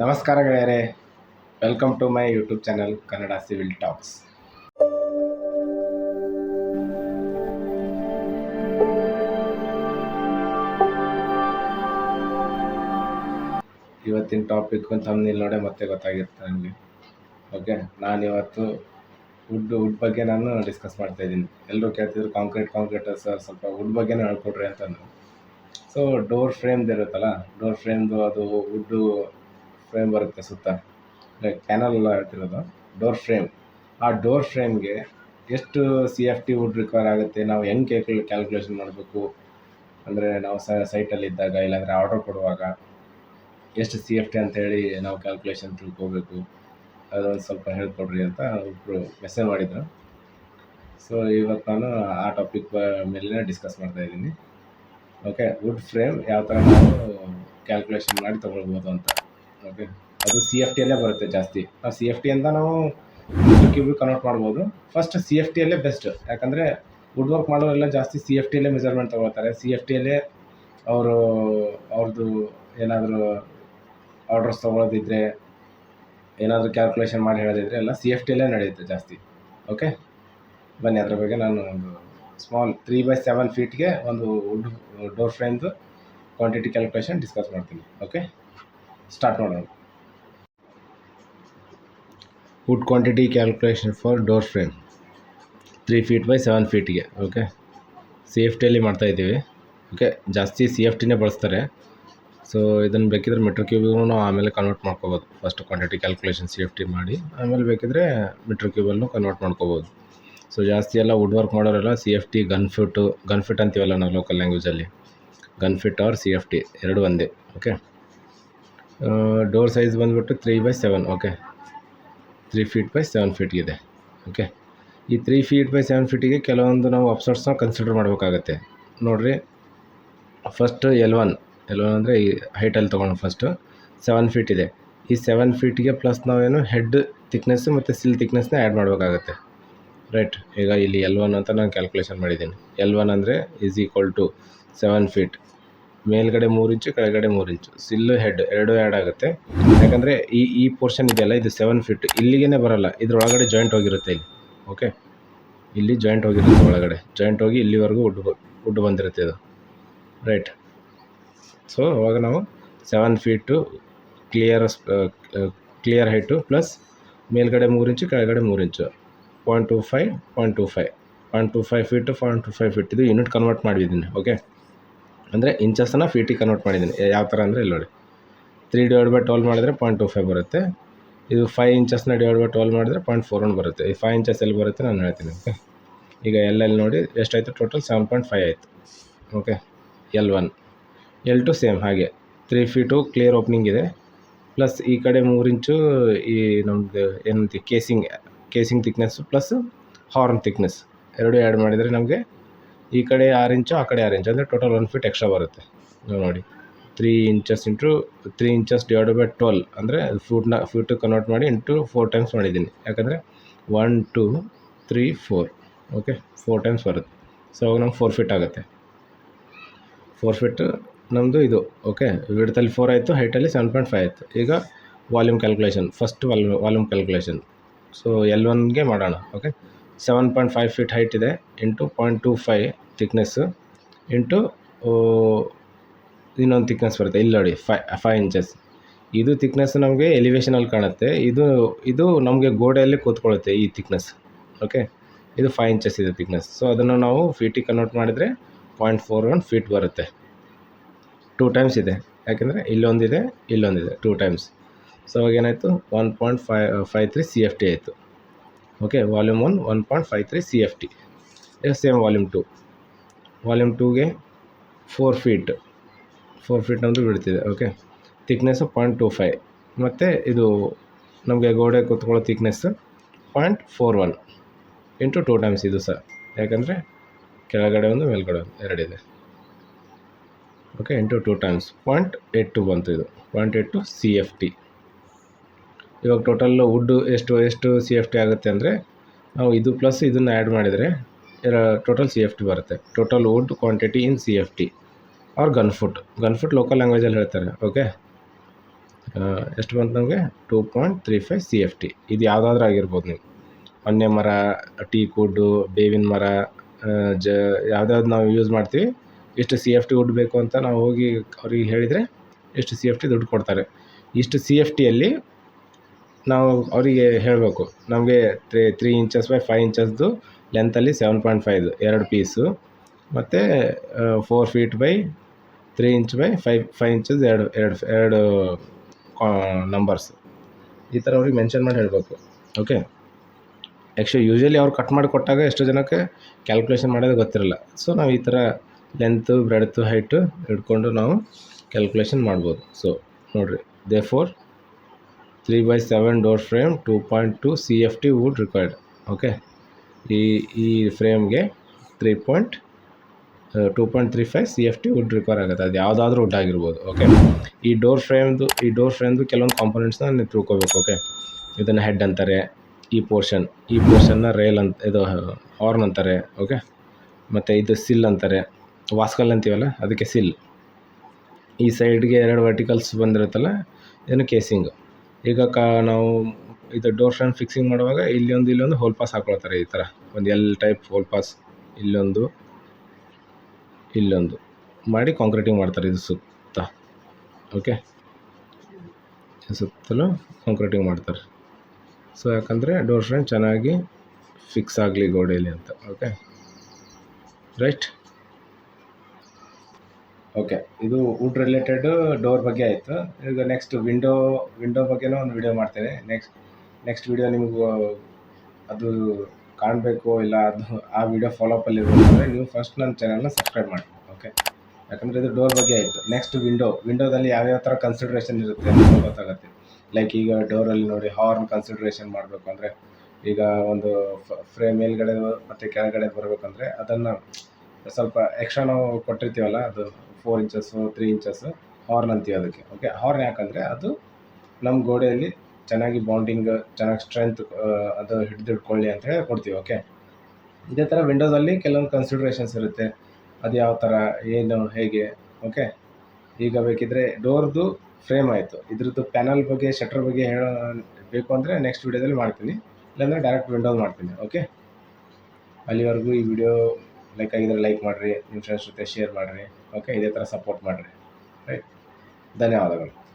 ನಮಸ್ಕಾರ ಗೆಳೆಯರೆ. Welcome to my YouTube channel Kannada civil talks ಇವತ್ತಿನ ಟಾಪಿಕ್ ತಮ್ಮನಿಲ್ ನೋಡೇ ಮತ್ತೆ ಗೊತ್ತಾಗಿರುತ್ತೆ ನನಗೆ. ಓಕೆ ನಾನು ಇವತ್ತು ವುಡ್ ವುಡ್ ಬಗ್ಗೆ ನಾನು ಡಿಸ್ಕಸ್ ಮಾಡ್ತಾ ಇದ್ದೀನಿ. ಎಲ್ಲರೂ ಕೇಳ್ತಿದ್ರು ಕಾಂಕ್ರೀಟ್ ಕಾಂಕ್ರೀಟ್ ಸರ್ ಸ್ವಲ್ಪ ವುಡ್ ಬಗ್ಗೆನೇ ಹೇಳ್ಕೊಡ್ರಿ ಅಂತಂದು ಸೊ ಡೋರ್ ಫ್ರೇಮ್ದು ಇರುತ್ತಲ್ಲ ಡೋರ್ ಫ್ರೇಮ್ದು ಅದು ವುಡ್ಡು ಫ್ರೇಮ್ ಬರುತ್ತೆ ಸುತ್ತ ಕ್ಯಾನಲ್ ಎಲ್ಲ ಹೇಳ್ತಿರೋದು ಡೋರ್ ಫ್ರೇಮ್ ಆ ಡೋರ್ ಫ್ರೇಮ್ಗೆ ಎಷ್ಟು C F T wood require ಆಗುತ್ತೆ? ನಾವು ಹೆಂಗೆ ಕ್ಯಾಲ್ಕುಲೇ ಕ್ಯಾಲ್ಕುಲೇಷನ್ ಮಾಡಬೇಕು? ಅಂದರೆ ನಾವು ಸೈಟಲ್ಲಿ ಇದ್ದಾಗ, ಇಲ್ಲಾಂದರೆ ಆರ್ಡರ್ ಕೊಡುವಾಗ ಎಷ್ಟು ಸಿ ಎಫ್ ಟಿ ಅಂತೇಳಿ ನಾವು ಕ್ಯಾಲ್ಕುಲೇಷನ್ ತಿಳ್ಕೋಬೇಕು? ಅದೊಂದು ಸ್ವಲ್ಪ ಹೇಳ್ಕೊಡ್ರಿ ಅಂತ ಒಬ್ಬರು ಮೆಸೇಜ್ ಮಾಡಿದರು. ಸೊ ಇವತ್ತು ನಾನು ಆ ಟಾಪಿಕ್ ಮೇಲೆ ಡಿಸ್ಕಸ್ ಮಾಡ್ತಾ ಇದ್ದೀನಿ. ಓಕೆ ವುಡ್ ಫ್ರೇಮ್ ಯಾವ ಥರ ನಾವು ಕ್ಯಾಲ್ಕುಲೇಷನ್ ಮಾಡಿ ತೊಗೊಳ್ಬೋದು ಅಂತ. ಓಕೆ ಅದು ಸಿ ಎಫ್ ಟಿಯಲ್ಲೇ ಬರುತ್ತೆ ಜಾಸ್ತಿ. ಆ ಸಿ ಎಫ್ ಟಿ ಅಂತ ನಾವು ಕ್ಯೂಬ್ ಕನ್ವರ್ಟ್ ಮಾಡ್ಬೋದು. ಫಸ್ಟ್ ಸಿ ಎಫ್ ಟಿಯಲ್ಲೇ ಬೆಸ್ಟ್ ಯಾಕಂದರೆ ವುಡ್ ವರ್ಕ್ ಮಾಡೋರೆಲ್ಲ ಜಾಸ್ತಿ ಸಿ ಎಫ್ ಟಿಯಲ್ಲೇ ಮೆಜರ್ಮೆಂಟ್ ತೊಗೊಳ್ತಾರೆ. ಸಿ ಎಫ್ ಟಿಯಲ್ಲೇ ಅವರು ಅವ್ರದ್ದು ಏನಾದರೂ ಆರ್ಡರ್ಸ್ ತೊಗೊಳೋದಿದ್ರೆ, ಏನಾದರೂ ಕ್ಯಾಲ್ಕುಲೇಷನ್ ಮಾಡಿ ಹೇಳೋದಿದ್ರೆ ಎಲ್ಲ ಸಿ ಎಫ್ ಟಿಯಲ್ಲೇ ನಡೆಯುತ್ತೆ ಜಾಸ್ತಿ. ಓಕೆ ಬನ್ನಿ ಅದ್ರ ಬಗ್ಗೆ ನಾನು ಒಂದು ಸ್ಮಾಲ್ ತ್ರೀ ಬೈ ಸೆವೆನ್ ಫೀಟ್ಗೆ ಒಂದು ವುಡ್ ಡೋರ್ ಫ್ರೇಮ್ದು ಕ್ವಾಂಟಿಟಿ ಕ್ಯಾಲ್ಕುಲೇಷನ್ ಡಿಸ್ಕಸ್ ಮಾಡ್ತೀನಿ. ಓಕೆ ಸ್ಟಾರ್ಟ್ ಮಾಡೋಣ. Wood quantity calculation for door frame three feet by seven ಫೀಟ್ಗೆ okay C F ಮಾಡ್ತಾಯಿದ್ದೀವಿ ಓಕೆ ಜಾಸ್ತಿ ಸಿ ಎಫ್ ಟಿನೇ ಬಳಸ್ತಾರೆ. ಸೊ ಇದನ್ನು ಬೇಕಿದ್ರೆ ಮೀಟ್ರ್ ಕ್ಯೂಬಿಗೂ ನಾವು ಆಮೇಲೆ ಕನ್ವರ್ಟ್ ಮಾಡ್ಕೋಬೋದು. ಫಸ್ಟ್ ಕ್ವಾಂಟಿಟಿ ಕ್ಯಾಲ್ಕುಲೇಷನ್ ಸಿ ಮಾಡಿ, ಆಮೇಲೆ ಬೇಕಿದ್ರೆ ಮೀಟ್ರ್ ಕ್ಯೂಬಲ್ಲೂ ಕನ್ವರ್ಟ್ ಮಾಡ್ಕೋಬೋದು. ಸೊ ಜಾಸ್ತಿ ಎಲ್ಲ ವುಡ್ ವರ್ಕ್ ಮಾಡೋರೆಲ್ಲ C F T gun fit gun fit ಅಂತೀವಲ್ಲ ನಾವು local ಲ್ಯಾಂಗ್ವೇಜಲ್ಲಿ gun fit or C F T ಎರಡು ಒಂದೇ ಓಕೆ ಡೋರ್ ಸೈಜ್ ಬಂದುಬಿಟ್ಟು three by seven okay three feet by seven ಫೀಟ್ಗಿದೆ okay ಈ ತ್ರೀ ಫೀಟ್ ಬೈ ಸೆವೆನ್ ಫೀಟಿಗೆ ಕೆಲವೊಂದು ನಾವು ಅಪ್ಸರ್ಟ್ಸ್ನ ಕನ್ಸಿಡರ್ ಮಾಡಬೇಕಾಗತ್ತೆ. ನೋಡಿರಿ first L one L one ಅಂದರೆ ಈ ಹೈಟಲ್ಲಿ ತೊಗೊಂಡು ಫಸ್ಟು ಸೆವೆನ್ ಫೀಟ್ ಇದೆ. ಈ ಸೆವೆನ್ ಫೀಟಿಗೆ ಪ್ಲಸ್ ನಾವೇನು ಹೆಡ್ ತಿಕ್ನೆಸ್ಸು ಮತ್ತು ಸಿಲ್ ತಿಕ್ನೆಸ್ನ ಆ್ಯಡ್ ಮಾಡಬೇಕಾಗತ್ತೆ. ರೈಟ್ ಈಗ ಇಲ್ಲಿ ಎಲ್ ಒನ್ ಅಂತ ನಾನು ಕ್ಯಾಲ್ಕುಲೇಷನ್ ಮಾಡಿದ್ದೀನಿ. ಎಲ್ ಒನ್ ಅಂದರೆ is equal to seven feet ಮೇಲ್ಗಡೆ ಮೂರು ಇಂಚು, ಕೆಳಗಡೆ ಮೂರು ಇಂಚು. ಸಿಲ್ಲು ಹೆಡ್ ಎರಡು ಆ್ಯಡ್ ಆಗುತ್ತೆ. ಯಾಕಂದರೆ ಈ ಈ ಪೋರ್ಷನ್ ಇದೆಯಲ್ಲ, ಇದು ಸೆವೆನ್ ಫೀಟ್ ಇಲ್ಲಿಗೇ ಬರಲ್ಲ. ಇದ್ರೊಳಗಡೆ ಜಾಯಿಂಟ್ ಹೋಗಿರುತ್ತೆ ಇಲ್ಲಿ. ಓಕೆ ಇಲ್ಲಿ ಜಾಯಿಂಟ್ ಹೋಗಿರುತ್ತೆ ಒಳಗಡೆ. ಜಾಯಿಂಟ್ ಹೋಗಿ ಇಲ್ಲಿವರೆಗೂ ಉಡ್ ಉಡ್ ಬಂದಿರುತ್ತೆ ಇದು. ರೈಟ್ ಸೊ ಅವಾಗ ನಾವು seven feet clear clear height plus ಮೇಲ್ಗಡೆ ಮೂರು ಇಂಚು, ಕೆಳಗಡೆ ಮೂರು ಇಂಚು. Point two five point two five point two five feet point two five feet ಇದು ಯೂನಿಟ್ ಕನ್ವರ್ಟ್ ಮಾಡಿದ್ದೀನಿ. ಓಕೆ ಅಂದರೆ ಇಂಚಸ್ಸನ್ನು ಫೀಟಿಗೆ ಕನ್ವರ್ಟ್ ಮಾಡಿದ್ದೀನಿ. ಯಾವ ಥರ ಅಂದರೆ ಇಲ್ಲಿ ನೋಡಿ. ತ್ರೀ ಡಿವೈಡ್ ಬೈ ಟ್ವೆಲ್ ಮಾಡಿದ್ರೆ ಪಾಯಿಂಟ್ ಟು ಫೈವ್ ಬರುತ್ತೆ. ಇದು ಫೈವ್ ಇಂಚಸ್ನ ಡಿವೈಡ್ ಬೈ ಟ್ವೆಲ್ ಮಾಡಿದ್ರೆ ಪಾಯಿಂಟ್ ಫೋರ್ ಒನ್ ಬರುತ್ತೆ. ಈ ಫೈವ್ ಇಂಚಸ್ ಎಲ್ಲಿ ಬರುತ್ತೆ ನಾನು ಹೇಳ್ತೀನಿ ಓಕೆ ಈಗ ಎಲ್ ಎಲ್ ನೋಡಿ, ಎಷ್ಟಾಯಿತು ಟೋಟಲ್ ಸೆವೆನ್ ಪಾಯಿಂಟ್ ಫೈವ್ ಆಯಿತು. Okay L one L two same ಹಾಗೆ. ತ್ರೀ ಫೀಟು ಕ್ಲಿಯರ್ ಓಪನಿಂಗ್ ಇದೆ. ಪ್ಲಸ್ ಈ ಕಡೆ ಮೂರು ಇಂಚು ಈ ನಮ್ಮದು ಏನಂತೀವಿ casing casing thickness plus horn thickness ಎರಡು ಆ್ಯಡ್ ಮಾಡಿದರೆ ನಮಗೆ ಈ ಕಡೆ ಆರು ಇಂಚು, ಆ ಕಡೆ ಆರು ಇಂಚು, ಅಂದರೆ ಟೋಟಲ್ ಒನ್ ಫೀಟ್ ಎಕ್ಸ್ಟ್ರಾ ಬರುತ್ತೆ. ನೀವು ನೋಡಿ. Three inches into three inches divide by twelve ಅಂದರೆ ಫೂಟ್ನ ಫೀಟ್ ಕನ್ವರ್ಟ್ ಮಾಡಿ ಇಂಟು ಫೋರ್ ಟೈಮ್ಸ್ ಮಾಡಿದ್ದೀನಿ. ಯಾಕಂದರೆ one two three four okay four times ಬರುತ್ತೆ. ಸೊ ಅವಾಗ ನಮ್ಗೆ ಫೋರ್ ಫೀಟ್ ಆಗುತ್ತೆ. ಫೋರ್ ಫೀಟ್ ನಮ್ಮದು ಇದು ಓಕೆ ವಿಡ್ತಲ್ಲಿ ಫೋರ್ ಆಯಿತು ಹೈಟಲ್ಲಿ ಸೆವೆನ್ ಪಾಯಿಂಟ್ ಫೈವ್ ಆಯಿತು. ಈಗ volume calculation first volume volume calculation so L ಒನ್ಗೆ ಮಾಡೋಣ okay seven point five feet height ಇದೆ into point two five thickness into ಇನ್ನೊಂದು ತಿಕ್ನೆಸ್ ಬರುತ್ತೆ, ಇಲ್ಲಿ ನೋಡಿ ಫೈ ಫೈವ್ ಇಂಚಸ್ ಇದು ತಿಕ್ನೆಸ್ ನಮಗೆ ಎಲಿವೇಶನಲ್ಲಿ ಕಾಣುತ್ತೆ. ಇದು ಇದು ನಮಗೆ ಗೋಡೆಯಲ್ಲಿ ಕೂತ್ಕೊಳ್ಳುತ್ತೆ ಈ ತಿಕ್ನೆಸ್ ಓಕೆ ಇದು ಫೈವ್ ಇಂಚಸ್ ಇದೆ ತಿಕ್ನೆಸ್ ಸೊ ಅದನ್ನು ನಾವು ಫೀಟಿಗೆ ಕನ್ವರ್ಟ್ ಮಾಡಿದರೆ ಪಾಯಿಂಟ್ ಫೋರ್ ಒನ್ ಫೀಟ್ ಬರುತ್ತೆ. ಟೂ ಟೈಮ್ಸ್ ಇದೆ. ಯಾಕೆಂದರೆ ಇಲ್ಲೊಂದಿದೆ ಇಲ್ಲೊಂದಿದೆ ಟೂ ಟೈಮ್ಸ್ ಸೊ ಅವಾಗ ಏನಾಯಿತು? One point five five three C F T ಆಯಿತು. Okay volume one one point five three C F T same volume two volume ಟೂಗೆ four feet four feet ನಮ್ಮದು ಬಿಡ್ತಿದೆ okay thickness point two five ಮತ್ತು ಇದು ನಮಗೆ ಗೋಡೆ ಕೂತ್ಕೊಳ್ಳೋ thickness point four one into two times ಇದು sir ಯಾಕಂದರೆ ಕೆಳಗಡೆ ಒಂದು, ಮೇಲ್ಗಡೆ ಒಂದು ಎರಡಿದೆ okay into two times point eight two ಬಂತು ಇದು. Point eight two C F T ಇವಾಗ ಟೋಟಲ್ ವುಡ್ಡು ಎಷ್ಟು ಎಷ್ಟು ಸಿ ಎಫ್ ಟಿ ಆಗುತ್ತೆ ಅಂದರೆ, ನಾವು ಇದು ಪ್ಲಸ್ ಇದನ್ನು ಆ್ಯಡ್ ಮಾಡಿದರೆ ಟೋಟಲ್ ಸಿ ಎಫ್ ಟಿ ಬರುತ್ತೆ. Total wood quantity in C F T or gun foot gun foot local ಲ್ಯಾಂಗ್ವೇಜಲ್ಲಿ ಹೇಳ್ತಾರೆ ಓಕೆ ಎಷ್ಟು ಬಂತು ನಮಗೆ? Two point three five C F T ಇದು ಯಾವುದಾದ್ರೂ ಆಗಿರ್ಬೋದು ನೀವು. ಹೊನ್ನೆ ಮರ, ಟೀ ಕುಡ್ಡು ಬೇವಿನ ಮರ ಜ ಯಾವ್ದ್ಯಾವ್ದು ನಾವು ಯೂಸ್ ಮಾಡ್ತೀವಿ. ಎಷ್ಟು ಸಿ ಎಫ್ ಟಿ ವುಡ್ ಬೇಕು ಅಂತ ನಾವು ಹೋಗಿ ಅವ್ರಿಗೆ ಹೇಳಿದರೆ ಎಷ್ಟು ಸಿ ಎಫ್ ಟಿ ದುಡ್ಡು ಕೊಡ್ತಾರೆ. ಇಷ್ಟು ಸಿ ಎಫ್ ಟಿಯಲ್ಲಿ ನಾವು ಅವರಿಗೆ ಹೇಳಬೇಕು, ನಮಗೆ three three inches by five ಇಂಚಸ್ದು ಲೆಂತಲ್ಲಿ ಸೆವೆನ್ ಪಾಯಿಂಟ್ ಫೈವ್ದು ಎರಡು ಪೀಸು ಮತ್ತು four feet by three inch by five five inches ಎರಡು ಎರಡು ಎರಡು ನಂಬರ್ಸ್ ಈ ಥರ ಅವ್ರಿಗೆ ಮೆನ್ಷನ್ ಮಾಡಿ ಹೇಳಬೇಕು ಓಕೆ ಆ್ಯಕ್ಚುಲಿ ಯೂಶ್ವಲಿ ಅವ್ರು ಕಟ್ ಮಾಡಿ ಕೊಟ್ಟಾಗ ಎಷ್ಟು ಜನಕ್ಕೆ ಕ್ಯಾಲ್ಕುಲೇಷನ್ ಮಾಡೋದು ಗೊತ್ತಿರಲ್ಲ. ಸೊ ನಾವು ಈ ಥರ ಲೆಂತು ಬ್ರೆಡ್ತು ಹೈಟು ಹಿಡ್ಕೊಂಡು ನಾವು ಕ್ಯಾಲ್ಕುಲೇಷನ್ ಮಾಡ್ಬೋದು. ಸೊ ನೋಡಿರಿ they four three by seven door frame two point two C F wood required okay ಈ ಈ ಫ್ರೇಮ್ಗೆ three point two point three five C F T wood require ಆಗುತ್ತೆ. ಅದು ಯಾವುದಾದ್ರೂ wood ಆಗಿರ್ಬೋದು. ಓಕೆ ಈ ಡೋರ್ ಫ್ರೇಮ್ದು ಈ ಡೋರ್ ಫ್ರೇಮ್ದು ಕೆಲವೊಂದು ಕಾಂಪೊನೆಂಟ್ಸ್ನ ನೀವು ತಿಳ್ಕೊಬೇಕು. ಓಕೆ ಇದನ್ನು ಹೆಡ್ ಅಂತಾರೆ, ಈ ಪೋರ್ಷನ್ ಈ ಪೋರ್ಷನ್ನ ರೇಲ್ ಅಂತ, ಇದು ಹಾರ್ನ್ ಅಂತಾರೆ. ಓಕೆ ಮತ್ತು ಇದು ಸಿಲ್ ಅಂತಾರೆ. ವಾಸ್ಕಲ್ ಅಂತೀವಲ್ಲ? ಅದಕ್ಕೆ ಸಿಲ್ ಈ ಸೈಡ್ಗೆ ಎರಡು ವರ್ಟಿಕಲ್ಸ್ ಬಂದಿರುತ್ತಲ್ಲ? ಇದನ್ನು ಕೇಸಿಂಗ್ ಈಗ ಕಾ ನಾವು ಇದು ಡೋರ್ ಫ್ರೇಮ್ ಫಿಕ್ಸಿಂಗ್ ಮಾಡುವಾಗ ಇಲ್ಲೊಂದು ಇಲ್ಲೊಂದು ಹೋಲ್ ಪಾಸ್ ಹಾಕೊಳ್ತಾರೆ ಈ ಥರ ಒಂದು ಎಲ್ ಟೈಪ್ ಹೋಲ್ ಪಾಸ್ ಇಲ್ಲೊಂದು ಇಲ್ಲೊಂದು. ಮಾಡಿ ಕಾಂಕ್ರೀಟಿಂಗ್ ಮಾಡ್ತಾರೆ ಇದು ಸುತ್ತ. ಓಕೆ ಸುತ್ತಲೂ ಕಾಂಕ್ರೀಟಿಂಗ್ ಮಾಡ್ತಾರೆ. ಸೊ ಯಾಕಂದರೆ ಡೋರ್ ಫ್ರೇಮ್ ಚೆನ್ನಾಗಿ ಫಿಕ್ಸ್ ಆಗಲಿ ಗೋಡೆಯಲ್ಲಿ ಅಂತ. ಓಕೆ ರೈಟ್ ಓಕೆ ಇದು ವುಡ್ ರಿಲೇಟೆಡ್ ಡೋರ್ ಬಗ್ಗೆ ಆಯಿತು. ಈಗ ನೆಕ್ಸ್ಟ್ ವಿಂಡೋ ವಿಂಡೋ ಬಗ್ಗೆನೂ ಒಂದು ವಿಡಿಯೋ ಮಾಡ್ತೇನೆ. ನೆಕ್ಸ್ಟ್ ನೆಕ್ಸ್ಟ್ ವಿಡಿಯೋ ನಿಮಗೂ ಅದು ಕಾಣಬೇಕು ಇಲ್ಲ ಅದು ಆ ವಿಡಿಯೋ ಫಾಲೋಅಪಲ್ಲಿ ಇರಬೇಕಂದ್ರೆ ನೀವು ಫಸ್ಟ್ ನನ್ನ ಚಾನಲ್ನ ಸಬ್ಸ್ಕ್ರೈಬ್ ಮಾಡಿ. ಓಕೆ ಯಾಕಂದರೆ ಇದು ಡೋರ್ ಬಗ್ಗೆ ಆಯಿತು. ನೆಕ್ಸ್ಟ್ ವಿಂಡೋ ವಿಂಡೋದಲ್ಲಿ ಯಾವ್ಯಾವ ಥರ ಕನ್ಸಿಡ್ರೇಷನ್ ಇರುತ್ತೆ ಅಂತ ಗೊತ್ತಾಗುತ್ತೆ. ಲೈಕ್ ಈಗ ಡೋರಲ್ಲಿ ನೋಡಿ ಹಾರ್ನ್ ಕನ್ಸಿಡ್ರೇಷನ್ ಮಾಡಬೇಕು ಅಂದರೆ, ಈಗ ಒಂದು ಫ್ರೇಮ್ ಮೇಲ್ಗಡೆ ಮತ್ತು ಕೆಳಗಡೆ ಬರಬೇಕಂದ್ರೆ ಅದನ್ನು ಸ್ವಲ್ಪ ಎಕ್ಸ್ಟ್ರಾ ನಾವು ಕೊಟ್ಟಿರ್ತೀವಲ್ಲ, ಅದು four inches three inches horn ಅಂತೀವಿ ಅದಕ್ಕೆ. ಓಕೆ ಹಾರ್ನ್ ಯಾಕಂದರೆ ಅದು ನಮ್ಮ ಗೋಡೆಯಲ್ಲಿ ಚೆನ್ನಾಗಿ ಬಾಂಡಿಂಗ್ ಚೆನ್ನಾಗಿ ಸ್ಟ್ರೆಂತ್ ಅದು ಹಿಡಿದಿಟ್ಕೊಳ್ಳಿ ಅಂತ ಹೇಳಿ ಕೊಡ್ತೀವಿ ಓಕೆ ಇದೇ ಥರ ವಿಂಡೋಸಲ್ಲಿ ಕೆಲವೊಂದು ಕನ್ಸಿಡ್ರೇಷನ್ಸ್ ಇರುತ್ತೆ. ಅದು ಯಾವ ಥರ ಏನು, ಹೇಗೆ ಓಕೆ ಈಗ ಬೇಕಿದ್ರೆ ಡೋರ್ದು ಫ್ರೇಮ್ ಆಯಿತು. ಇದ್ರದ್ದು ಪ್ಯಾನಲ್ ಬಗ್ಗೆ ಶಟರ್ ಬಗ್ಗೆ ಹೇಳೋ ಬೇಕು ಅಂದರೆ ನೆಕ್ಸ್ಟ್ ವಿಡಿಯೋದಲ್ಲಿ ಮಾಡ್ತೀನಿ. ಇಲ್ಲಾಂದರೆ ಡೈರೆಕ್ಟ್ ವಿಂಡೋಸ್ ಮಾಡ್ತೀನಿ ಓಕೆ ಅಲ್ಲಿವರೆಗೂ ಈ ವಿಡಿಯೋ ಲೈಕ್ ಆಗಿದ್ರೆ ಲೈಕ್ ಮಾಡಿರಿ ನಿಮ್ಮ ಫ್ರೆಂಡ್ಸ್ ಜೊತೆ ಶೇರ್ ಮಾಡಿರಿ. ಓಕೆ ಇದೇ ಥರ ಸಪೋರ್ಟ್ ಮಾಡಿರಿ. ರೈಟ್ ಧನ್ಯವಾದಗಳು.